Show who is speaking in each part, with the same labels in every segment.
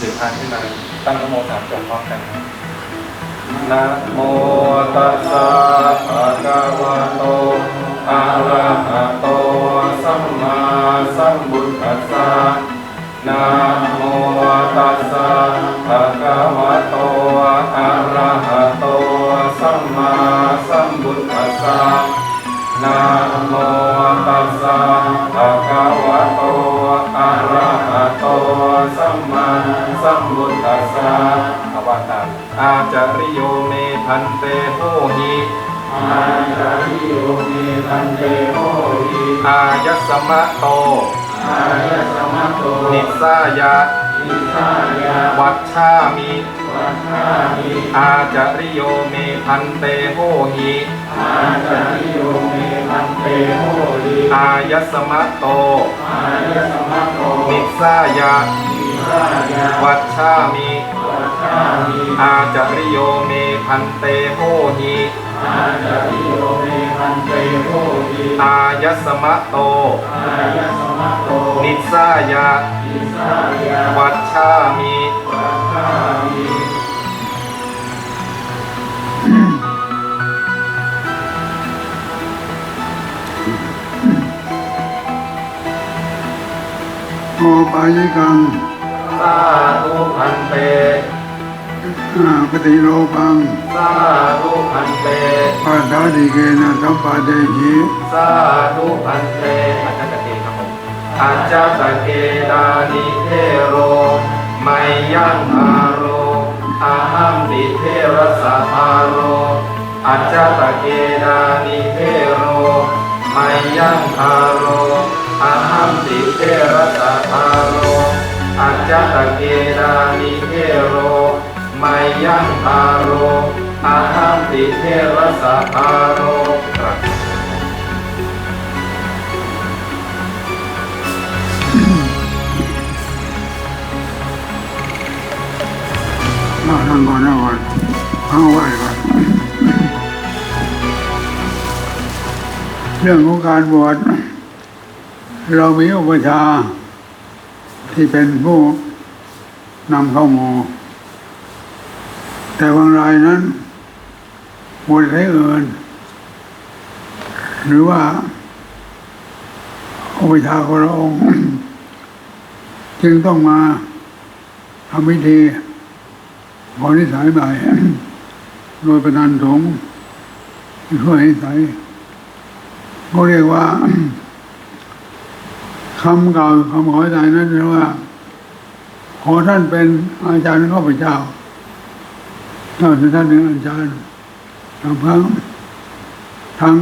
Speaker 1: สืบอ่านขึ้นมาตั้งนโมสามจบพร้อมกันนะโมตัสสะภะคะวะโตอะระหะโตสัมมาสัมพุทธัสสะนะโมตัสสะภะคะวะโตอะระหะโตสัมมาสัมพุทธัสสะนะโมตัสสะภะคะวะโตอะระหะโต อาจาริโยเมพันเตโหหิ
Speaker 2: อาจาริโยเมพันเตโหติ
Speaker 1: อายัสสมะโต
Speaker 2: อายะสมะโต
Speaker 1: นิสายะ
Speaker 2: นิสายา
Speaker 1: วัชชามิ
Speaker 2: วัฏามิ
Speaker 1: อาจาริโยเมพันเตโหหิ
Speaker 2: อาจาริโยเมพันเตโหติ
Speaker 1: อายัสสมะโต
Speaker 2: อายะสมะโต
Speaker 1: นิสายะ
Speaker 2: นิสายา
Speaker 1: วัชชามิ
Speaker 2: วัฏามิ
Speaker 1: อาจาริโยเมพันเตโหหิ
Speaker 2: อาจาริโยเมพันเตโหติ
Speaker 1: อายัสสมะโต
Speaker 2: อายะสมะโต
Speaker 1: นิสายะ
Speaker 2: นิสายา
Speaker 1: วัชชามิ
Speaker 2: วัฏามิ
Speaker 3: โอปายิกัง
Speaker 1: สาธุพันเต
Speaker 3: อาปฏิโลปัง
Speaker 1: สาธุพันเต
Speaker 3: ปัสสาติเกนะสัมปะเดหิ
Speaker 1: สาธุพันเตอาจารย์ตะเกครับผมอาจารย์ตะเกดานิเทโรไมยังอาโรอาหัมดิเทระสะอาโรอาจารย์ตะเกดานิเทโรไมยังอาโรอาหัมดิเทระสะอาโรอาจารย์ตะเกดานิเทโรไมยังอาโรอาหัมดิเทระสะอาโรครับ
Speaker 3: มาทางก่อนนะก่อนเอาไว้ก่อนเรื่องของการบวชเรามีอุปชาที่เป็นผู้นำเข้ามู แต่บางรายนั้นบวชให้อื่นหรือว่าอุปชาย์คนละองค์จึงต้องมาทำพิธีขอนิสัยใหม่โดยประธานสงฆ์ช่วยนิสัยก็เรียกว่าคำเก่าคำขอใจนั้นเรียกว่า ขอท่านเป็นอาจารย์ข้าพเจ้า ถ้าท่านเป็นอาจารย์ทางพระทาง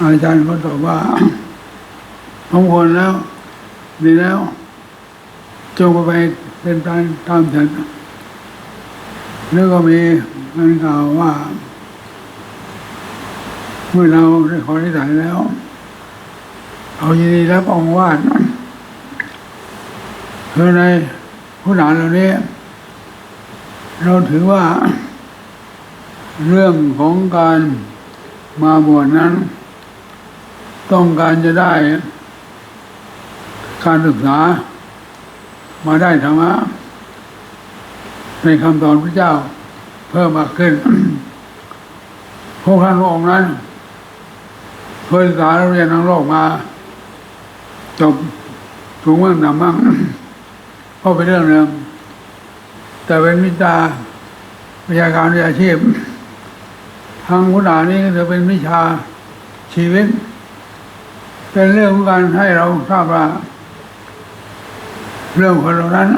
Speaker 3: อาจารย์ก็ตอบว่าสมควรแล้ว ดีแล้ว จงไปเป็นตามตามเถิดแล้วก็มีงานข่าวว่า เมื่อเราได้ขอที่ไหนแล้วเอายินดีรับองค์วาดคือในผู้หลานเหล่านี้ เราถือว่า เรื่องของการมาบวชนั้น ต้องการจะได้ การศึกษา มาได้ธรรมะในคำสอนพระเจ้าเพิ่มมากขึ้นพวกท่านพระองค์นั้นเคยศึกษาเรียนทั้งโลกมา จบสูงมั่งต่ำมั่งก็เป็นเรื่องเดิม แต่เป็นวิชาวิชาการวิชาชีพ ทางพุทธานี้ก็จะเป็นวิชาชีวิต เป็นเรื่องของการให้เราทราบว่า เรื่องคนเหล่านั้น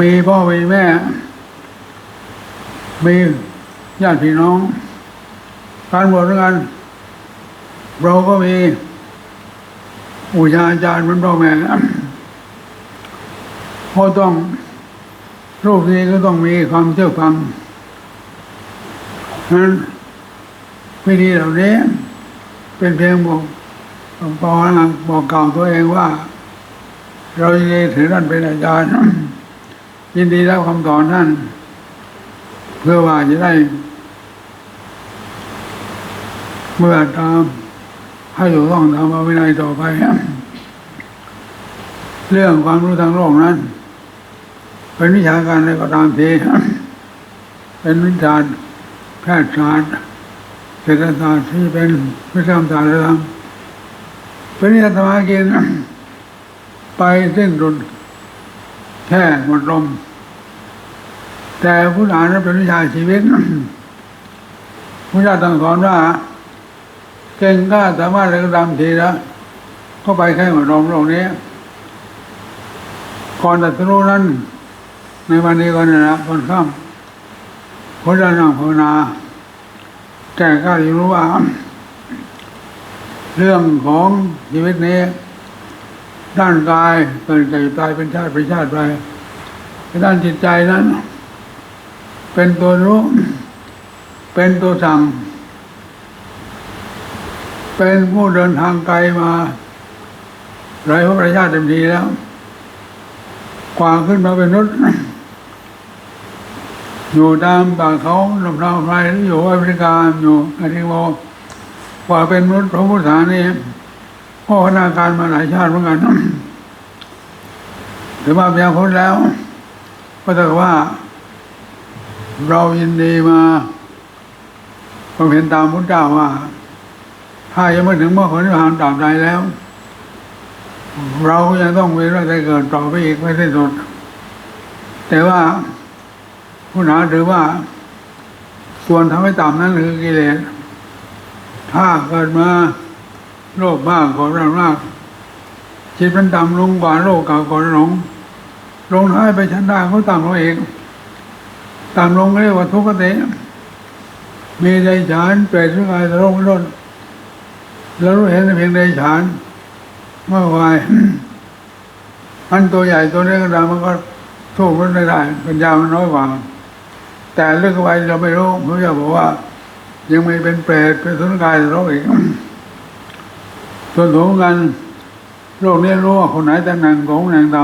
Speaker 3: มีพ่อมีแม่ มีญาติพี่น้อง การบวชด้วยกันเราก็มีอุชาอาจารย์เป็นพ่อแม่ก็ต้อง รูปนี้ก็ต้องมีความเชื่อฟังนั้นวิธีเหล่านี้ เป็นเพียงบอกบอกนะบอกกล่าวตัวเองว่า เรายินดีถือท่านเป็นอาจารย์ยินดีรับคำสอนท่าน เพื่อว่าจะได้ เมื่อตามให้ถูกต้องตามมาวินัยต่อไป เรื่องความรู้ทางโลกนั้น เป็นวิชาการอะไรก็ตามทีเป็นวิชาแพทยศาสตร์เศรษฐศาสตร์ที่เป็นวิชาศาสตร์อะไรต่างเป็นวิชาธรรมกินไปสิ้นสุดแค่หมดลม แต่ผู้อ่านนั้นเป็นวิชาชีวิตผู้เจ้าตรังสอนว่าเก่งกล้าสามารถอะไรก็ตามทีแล้วก็ไปแค่หมดลมโลกนี้ก่อนตรัสรู้นั้น ในวันนี้ก็นี่แหละตอนค่ำพระเจ้านั่งภาวนา แต่ก็รู้ว่า เรื่องของชีวิตนี้ด้านกายเกิดแก่ตายเป็นชาติเป็นชาติไปด้านจิตใจนั้น เป็นตัวรู้ เป็นตัวสั่ง เป็นผู้เดินทางไกลมาหลายพระประชาติเต็มทีแล้วกว่าขึ้นมาเป็นนุษย์ อยู่ตามป่าเขาลำธารไพรอยู่แอฟริกาอยู่อาทิโมกว่าเป็นมนุษย์พระพุทธานานี่ก็พัฒนาการมาหลายชาติเหมือนกันถือว่าเพียงพ้นแล้ว ก็ถือว่า เรายินดีมาควาเห็นตามพุทธเจ้าว่า ถ้ายังไม่ถึงเมื่อคนที่ผ่านตามใดแล้ว เรายังต้องเวียนว่ายตายเกิดต่อไปอีกไม่สิ้นสุดแต่ว่า ผู้หนาถือว่า ส่วนทำให้ต่ำนั้นคือกิเลสถ้าเกิดมาโลภมากโกรธมากจิตมันต่ำลงกว่าโลกเก่าก่อนหลงลงท้ายไปชั้นได้ก็ต่ำลงเองต่ำลงเรียกว่าทุกขติมีใจฉานเปรตสุกายตะลงร่นแล้วรู้เห็นเพียงใจฉานเมื่อวายอันตัวใหญ่ตัวเล็กก็ตามมันก็สู้มันไม่ได้ ปัญญามันน้อยกว่า แต่เรื่องอะไรเราไม่รู้พระเจ้าบอกว่า ยังไม่เป็นเปรตเป็นสุนกายโรคอีกส่วนสูงกันโลกนี้รู้ว่าคนไหนตำแหน่งของตำแหน่งด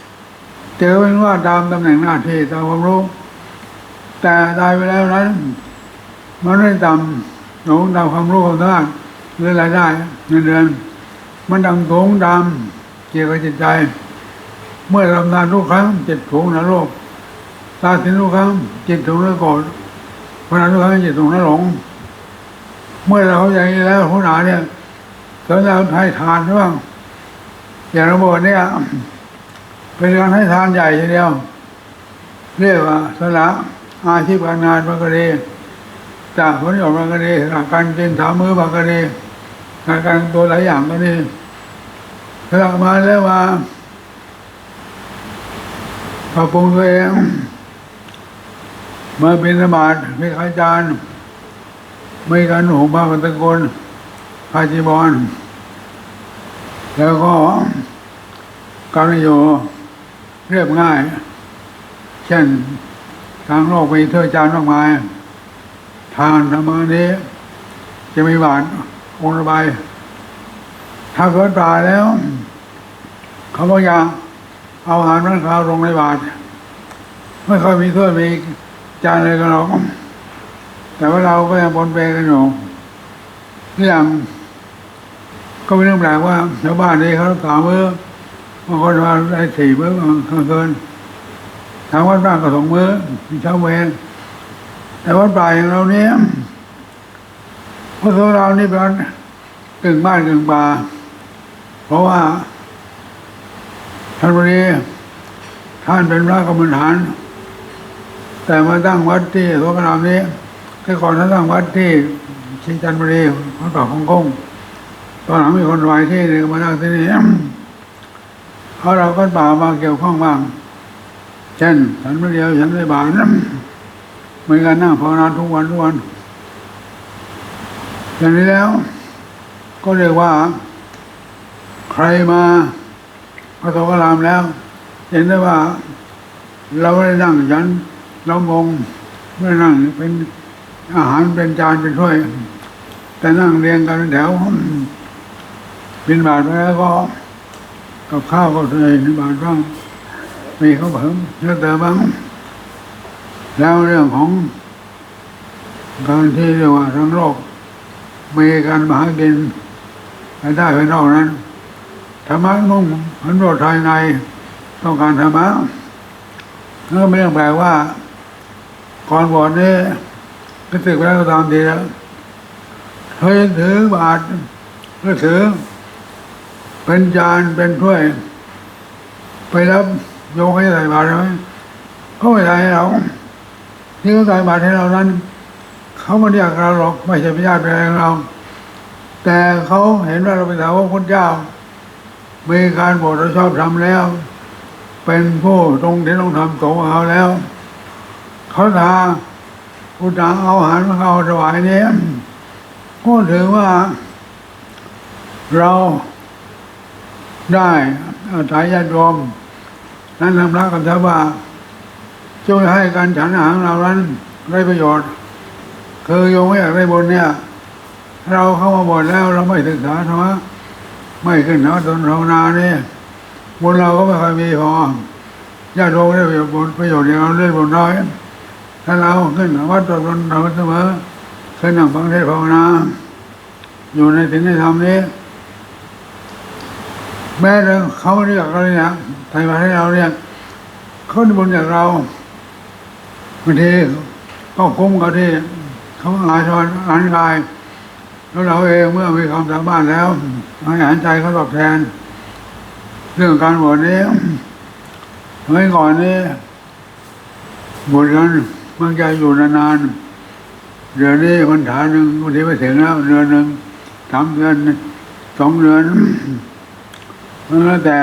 Speaker 3: ำเจอเป็นว่าตามตำแหน่งหน้าที่ตามความรู้ แต่ตายไปแล้วนั้นมันไม่ตำหลงตามความรู้ความสามารถหรือรายได้เงินเดือน มันดังโถงดำเกี่ยวกับจิตใจ เมื่อทำงานทุกครั้งจิตถูงนรก ตาสินทุกครั้งจิตถูงนรกโกรธพนันทุกครั้งจิตถูงนรหลง เมื่อเราเข้าใจอย่างนี้แล้วผู้หนาเนี่ยสอนเราให้ทานบ้างอย่างระบบเนี่ยเป็นการให้ทานใหญ่ทีเดียว เรียกว่าสละอาชีพการงานบางกรณีจากผลประโยชน์บางกรณีจากการกินถามมือบางกรณีจากการตัวหลายอย่างก็ดีสละมาแล้วมาปรับปรุงตัวเอง มาเป็นสมาธิมีอาจารย์ไม่การหนูมาเป็นตะกนพาจีบอลแล้วก็การอยู่เรียบง่าย เช่นทางโลกมีเทอจานมากมาย ทานธรรมานี้ จะมีบาทองระบายถ้าเกิดตายแล้ว เขาบอกอย่าเอาอาหารนั้นข้าวลงในบาทไม่ค่อยมีถ้วยมี จานอะไรกันหรอกแต่ว่าเราก็ยังปนเปกันอยู่เรื่องก็เป็นเรื่องแปลกว่าชาวบ้านนี่เขาสามมื้อบางคนมาได้สี่มื้อบางเกินทางวัดบ้านก็สองมื้อมีเช้าเวรแต่วัดป่าอย่างเราเนี้ยพระโสเรานี่เป็นกึ่งบ้านกึ่งป่าเพราะว่าท่านวันนี้ท่านเป็นพระกรรมฐาน แต่มาตั้งวัดที่โสกรามนี้แต่ก่อนท่านตั้งวัดที่ชิจันบุรีวัดป่าฮ่องกงตอนหลังมีคนวายที่นี่ก็มาตั้งที่นี่เพราะเราก็ป่ามาเกี่ยวข้องบ้างเช่นฉันไม่เดียวฉันไม่บาทเหมือนกันนั่งภาวนาทุกวันทุกวันอย่างนี้แล้ว ก็เรียกว่า ใครมาพระโสกรามแล้ว เห็นได้ว่า เราไม่ได้นั่งฉัน เรามงไม่ได้นั่งเป็นอาหารเป็นจานเป็นถ้วย แต่นั่งเรียงกันเป็นแถวบินบาทไปแล้วก็กับข้าวก็ใส่ในบาทบ้างมีเขาวเพิ่มเยอะเติมบ้างแล้วเรื่องของการที่เรียกว่าทั้งโลกมีการมาหากินรายได้ภายนอกนั้นธรรมะมุ่งผลประโยชน์ภายในต้องการธรรมะแล้วก็ไม่ต้องแปลว่า ก่อนบวชนี่ก็สึกไปแล้วก็ตามทีแล้วเขายังถือบาตรก็ถือ เป็นจานเป็นถ้วย ไปรับโยงให้ใส่บาตรไหมเขาไม่ใส่ให้เราที่เขาใส่บาตรให้เรานั้นเขาไม่เรียกเราหรอกไม่ใช่พญาติเป็นอะไรของเรา แต่เขาเห็นว่าเราเป็นสาวกพระเจ้ามีการโปรดเราชอบทำแล้ว เป็นผู้ตรงที่ต้องทำสงฆ์ของเขาแล้ว เขาทาอุตสาเอาอาหารมาเขาถวายนี้ก็ถือว่า เราได้อาศัยญาติโยมนั้นทำรักกันซะว่าช่วยให้การฉันอาหารเรานั้นได้ประโยชน์ คือโยมไม่อยากได้บุญเนี่ย เราเข้ามาบวชแล้วเราไม่ศึกษาธรรมะไม่ขึ้นเนาะตนภาวนาเนี่ยบุญเราก็ไม่ค่อยมีพอญาติโยมได้ประโยชน์ประโยชน์อย่างเราเล่นบุญน้อย ถ้าเราขึ้นวัดตนเราเสมอขึ้นนั่งฟังเทศภาวนา อยู่ในสิ่งที่ทำนี้ แม้แต่เขาเรียกเราเนี่ยไทยมาให้เราเนี่ยเขาได้บุญจากเราบางทีก็คุ้มกับที่เขาหายทอนอ่านกาย แล้วเราเองเมื่อมีความสามารถแล้วให้อาหารใจเขาตอบแทน เรื่องการบวชนี้เมื่อก่อนนี้บวชกัน มันจอยู่นานๆเดือนนี้มันฐานหนึ่งบางทีไปถึงแล้วเดือนหนึ่งสามเดือนสองเดือนแล้วแต่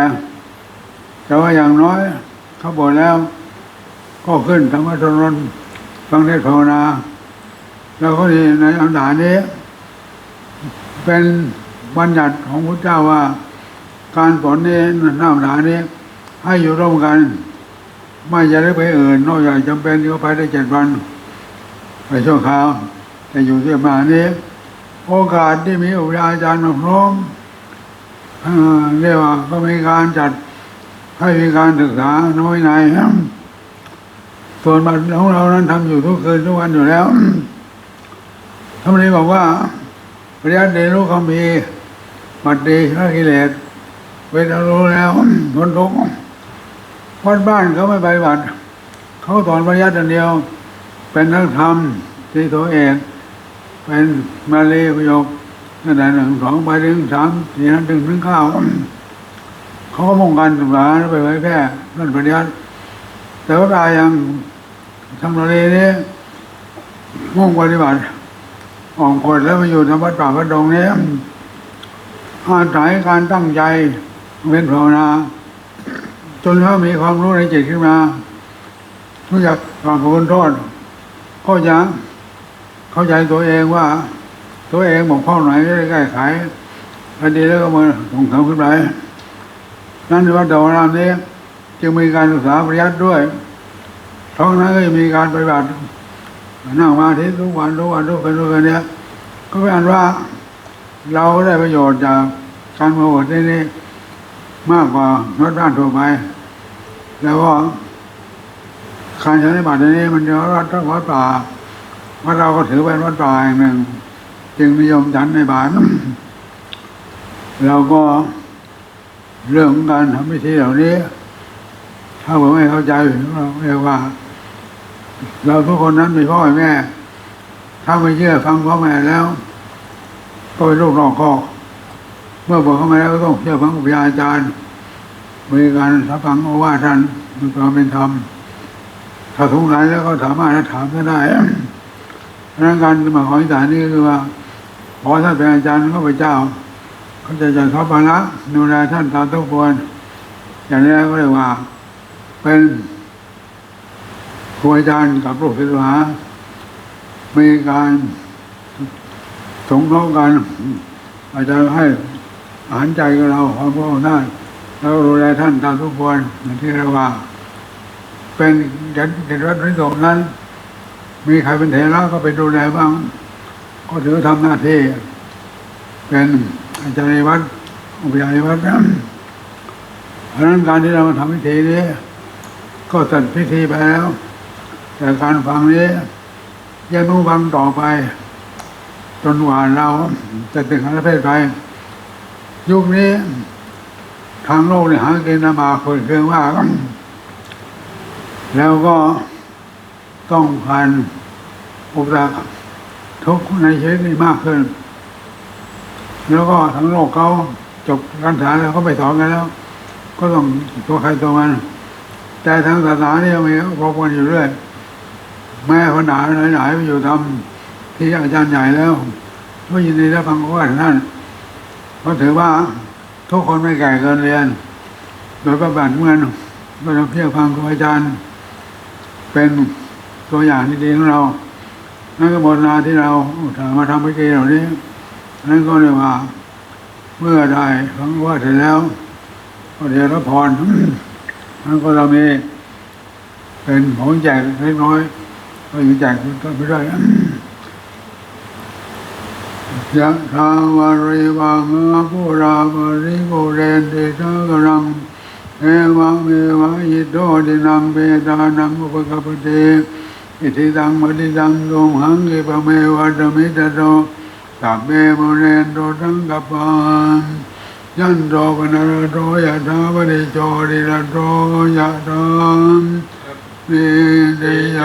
Speaker 3: แต่ว่าอย่างน้อย เขาบวชแล้ว ก็ขึ้นธรรมะทนนฟังเทศภาวนา แล้วก็ดีในอันดานี้ เป็นบัญญัติของพระเจ้าว่า การสอนนี้หน้าหนานี้ให้อยู่ร่วมกัน ไม่จะได้ไปอื่นนอกจากจำเป็นที่เขาไปได้เจ็ดวัน ไปช่วงคราวแต่อยู่ที่มานี้โอกาสที่มีอุปอาจารย์มาพร้อมเรียกว่าก็มีการจัดให้มีการศึกษาน้อยในส่วนบัตรของเรานั้นทำอยู่ทุกคืนทุกวันอยู่แล้วท่านนี้บอกว่าปริยัติเดรุคำมีบัดดีละกิเลสเวทรู้แล้วทนทุกข์ วัดบ้านเขาไม่ไปบัตรเขาสอนปริยัติอันเดียว เป็นนักธรรมที่ตัวเอง เป็นมาเลยประโยคตั้งแต่หนึ่งสองไปถึงสามสี่ห้าถึงถึงเก้าเขาก็มุ่งการศึกษาไปไว้แพร่นั่นปริยัติแต่ว่ากายยังทำมาเลยนี้มุ่งปฏิบัติออกคนแล้วมาอยู่ในวัดป่าวัดดงนี้อาศัยการตั้งใจเว้นภาวนา จนเขามีความรู้ในจิตขึ้นมารู้จักความขอโทษก็จะเข้าใจตัวเองว่า ตัวเองบอกข้อไหนจะได้แก้ไขอันดีแล้วก็มาส่งเสริมขึ้นไปนั่นในวัดดาวรามนี้ จึงมีการศึกษาปริยัติด้วยท้องนั้นก็จะมีการปฏิบัตินั่งมาที่ทุกวันทุกวันทุกคืนทุกคืนเนี้ยก็เป็นอันว่าเราได้ประโยชน์จากการมาบวชที่นี่มากกว่าวัดบ้านทั่วไป แล้วก็การใช้บัตรนี้มันเยอะวัดวัดป่าวัดเราก็ถือเป็นวัดป่าแห่งหนึ่ง จึงนิยมฉันในบาทเราก็เรื่องของการทำพิธีเหล่านี้ ถ้าผมไม่เข้าใจเราเรียกว่า เราทุกคนนั้นมีพ่อแม่ ถ้าไม่เชื่อฟังพ่อแม่แล้ว ก็เป็นลูกนอกคอกเมื่อบอกเข้ามาแล้วก็ต้องเชื่อฟังอุปยาอาจารย์ มีการรับฟังโอวาท่านมีความเป็นธรรมถ้าทุกข์ไหนแล้วก็สามารถถามท่านได้เพราะนั้นการมาขออิสานนี่คือว่าขอท่านเป็นอาจารย์ข้าพเจ้าเขาจะจัดทบภาระดูแลท่านตามทุกควรอย่างนี้ก็เรียกว่า เป็นครูอาจารย์กับลูกศิษย์หามีการสงเคราะห์กันอาจารย์ให้อาหารใจกับเราความพ่อได้ แล้วดูแลท่านตามทุกคนอย่างที่เราว่าเป็นเด็ดเด็ดรัฐนิสงนั้น มีใครเป็นเทระก็ไปดูแลบ้าง ก็ถือทำหน้าที่ เป็นอาจารย์วัดอุปยายวัดนะเพราะนั้นการที่เรามาทำพิธีนี้ ก็เสร็จพิธีไปแล้ว แต่การฟังนี้ยังต้องฟังต่อไป จนกว่าเราจะถึงขั้นเพศไปยุคนี้ ทางโลกเนี่ยหากินลำบากคนเครื่องมาแล้วก็ต้องผ่านอุปสรรคทุกในชีวิตนี่มากขึ้น แล้วก็ทั้งโลกเขาจบการศึกษาแล้วเขาไปสอนกันแล้ว ก็ต้องตัวใครตัวมัน แต่ทางศาสนาเนี่ยมีพบกันอยู่เรื่อยแม่คนไหนไหนๆไปอยู่ทำที่อาจารย์ใหญ่แล้วก็ยินดีรับฟังว่าท่านเพราะถือว่า ทุกคนไม่แก่เกินเรียน โดยประบัติเมื่อนก็ต้องเพียรฟังครูอาจารย์ เป็นตัวอย่างที่ดีของเรา นั่นก็บทนาที่เราถามมาทำพิธีเหล่านี้นั่นก็เรียกว่า เมื่อได้ฟังว่าเสร็จแล้วก็เดียรพรนั่นก็เรามีเป็นของแจกเล็กน้อยก็อยู่แจกก็ไม่ได้ ยะทาวาริวังอาภูราภริโกเรนติสากรังเอวังเมวะยิโตดินังเปตานังอุปกปปเตอิทิตังมติตังโดมหังกิปเมวะตมิตโตสัพเมโมเรนโตทังกัปปังยันโตปนารโตยะธาวริโจริระโตยะธา มมิติโย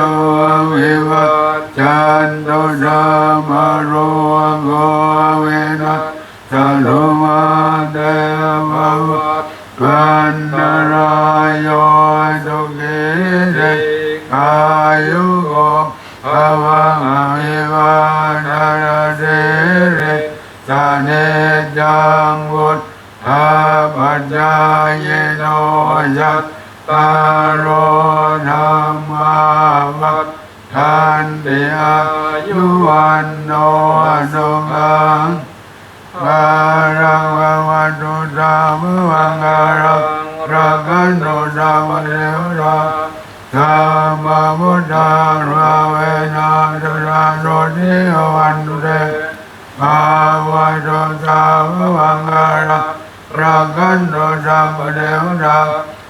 Speaker 3: วิวัจจันโตธรรมโรโกเวนะสัทโทมาเตวะวัตวันนารายโยตุเกเรอายุโกภวังอิวานาเตเรสาเนจังวุฒาปัจจายโนยัต ตารโรธรรมาวัฏทันติอายุวันโนสุขังวารังวาวันตุตามวังการังรักันตุตามเรวราธรรมมุตาราเวนะตุลาโรติวันตุเตภาวะตุตามวังการังรักันตุตามเรวรามธรรมานุภาเวนะตุลาโรติวันตุเตภาวะโตสาวะวังการะรักันโตสัพพะเทวดวนะสารา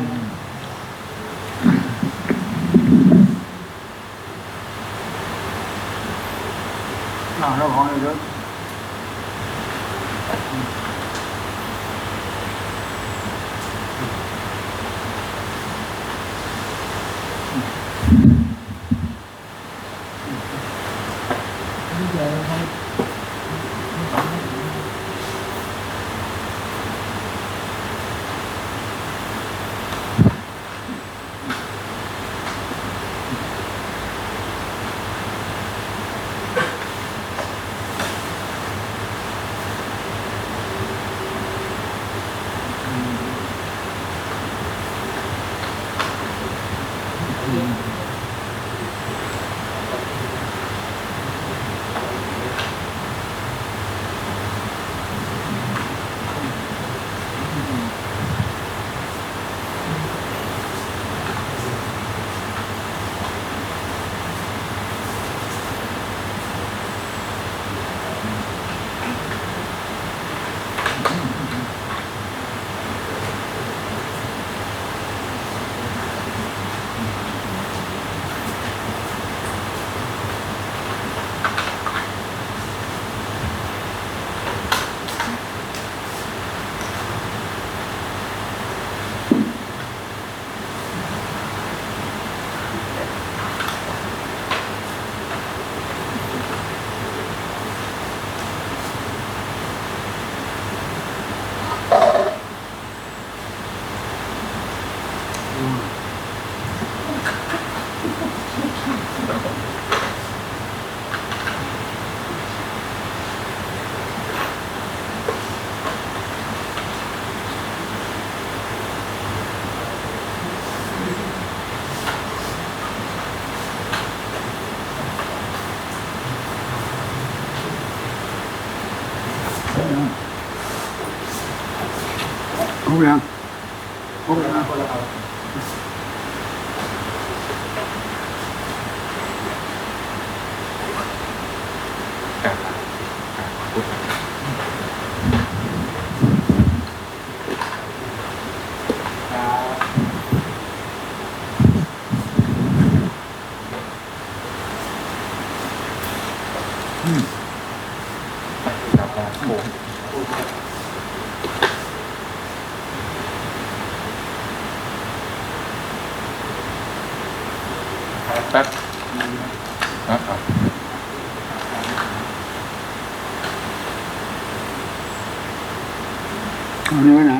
Speaker 3: าขอ ให้เยอะ ครบยังครบแล้วนะ
Speaker 4: ครับโอ้โหแป๊บนะครับ
Speaker 3: เ